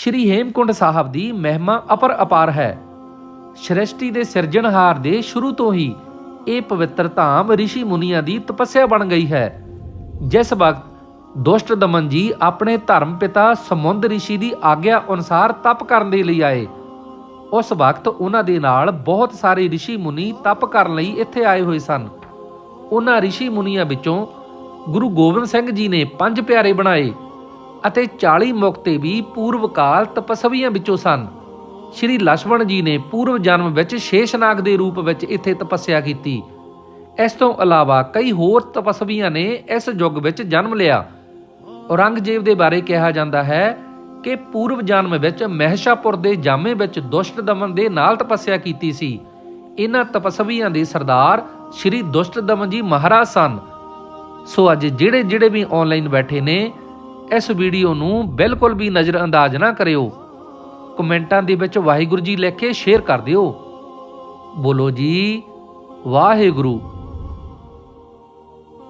ਸ਼੍ਰੀ ਹੇਮਕੁੰਡ ਸਾਹਿਬ ਦੀ ਮਹਿਮਾ ਅਪਰ ਅਪਾਰ ਹੈ ਸ੍ਰਿਸ਼ਟੀ ਦੇ ਸਿਰਜਣਹਾਰ ਦੇ ਸ਼ੁਰੂ ਤੋਂ ਹੀ ਇਹ ਪਵਿੱਤਰ ਧਾਮ ઋષਿ ਮੁਨੀਆਂ ਦੀ ਤਪੱਸਿਆ ਬਣ ਗਈ ਹੈ ਜਿਸ ਵਕਤ ਦੁਸ਼ਟ ਦਮਨ ਜੀ ਆਪਣੇ ਧਰਮ ਪਿਤਾ ਸਮੁੰਦ ઋષਿ ਦੀ ਆਗਿਆ ਅਨੁਸਾਰ ਤਪ ਕਰਨ ਦੇ ਲਈ ਆਏ ਉਸ ਵਕਤ ਉਹਨਾਂ ਦੇ ਨਾਲ ਬਹੁਤ ਸਾਰੇ ઋષਿ ਮੁਨੀ ਤਪ ਕਰਨ ਲਈ ਇੱਥੇ ਆਏ ਹੋਏ ਸਨ ਉਹਨਾਂ ઋષਿ ਮੁਨੀਆਂ ਵਿੱਚੋਂ ਗੁਰੂ ਗੋਬਿੰਦ ਸਿੰਘ ਜੀ ਨੇ ਪੰਜ ਪਿਆਰੇ ਬਣਾਏ ਅਤੇ 40 ਮੁਕਤੇ ਵੀ ਪੂਰਵ ਕਾਲ ਤਪਸਵੀਆਂ ਵਿੱਚੋਂ ਸਨ। ਸ਼੍ਰੀ ਲక్ష్మణ ਜੀ ਨੇ ਪੂਰਵ ਜਨਮ ਵਿੱਚ ਸ਼ੇਸ਼ਨਾਗ ਦੇ ਰੂਪ ਵਿੱਚ ਇੱਥੇ ਤਪੱਸਿਆ ਕੀਤੀ। ਇਸ ਤੋਂ ਇਲਾਵਾ ਕਈ ਹੋਰ ਤਪਸਵੀਆਂ ਨੇ ਇਸ ਯੁੱਗ ਵਿੱਚ ਜਨਮ ਲਿਆ। ਔਰੰਗਜ਼ੇਬ ਦੇ ਬਾਰੇ ਕਿਹਾ ਜਾਂਦਾ ਹੈ ਕਿ ਪੂਰਵ ਜਨਮ ਵਿੱਚ ਮਹਿਸ਼ਾਪੁਰ ਦੇ ਜਾਮੇ ਵਿੱਚ ਦੁਸ਼ਟ ਦਮਨ ਦੇ ਨਾਲ ਤਪੱਸਿਆ ਕੀਤੀ ਸੀ। ਇਹਨਾਂ ਤਪਸਵੀਆਂ ਦੇ ਸਰਦਾਰ ਸ਼੍ਰੀ ਦੁਸ਼ਟ ਦਮਨ ਜੀ ਮਹਾਰਾਜ ਸਨ। ਸੋ ਅੱਜ ਜਿਹੜੇ ਜਿਹੜੇ ਵੀ ਆਨਲਾਈਨ ਬੈਠੇ ਨੇ ਇਸ ਵੀਡੀਓ ਨੂੰ ਬਿਲਕੁਲ ਵੀ ਨਜ਼ਰਅੰਦਾਜ਼ ਨਾ ਕਰਿਓ। ਕਮੈਂਟਾਂ ਦੇ ਵਿੱਚ ਵਾਹਿਗੁਰੂ ਜੀ ਲਿਖ ਕੇ ਸ਼ੇਅਰ ਕਰ ਦਿਓ। ਬੋਲੋ ਜੀ, ਵਾਹਿਗੁਰੂ।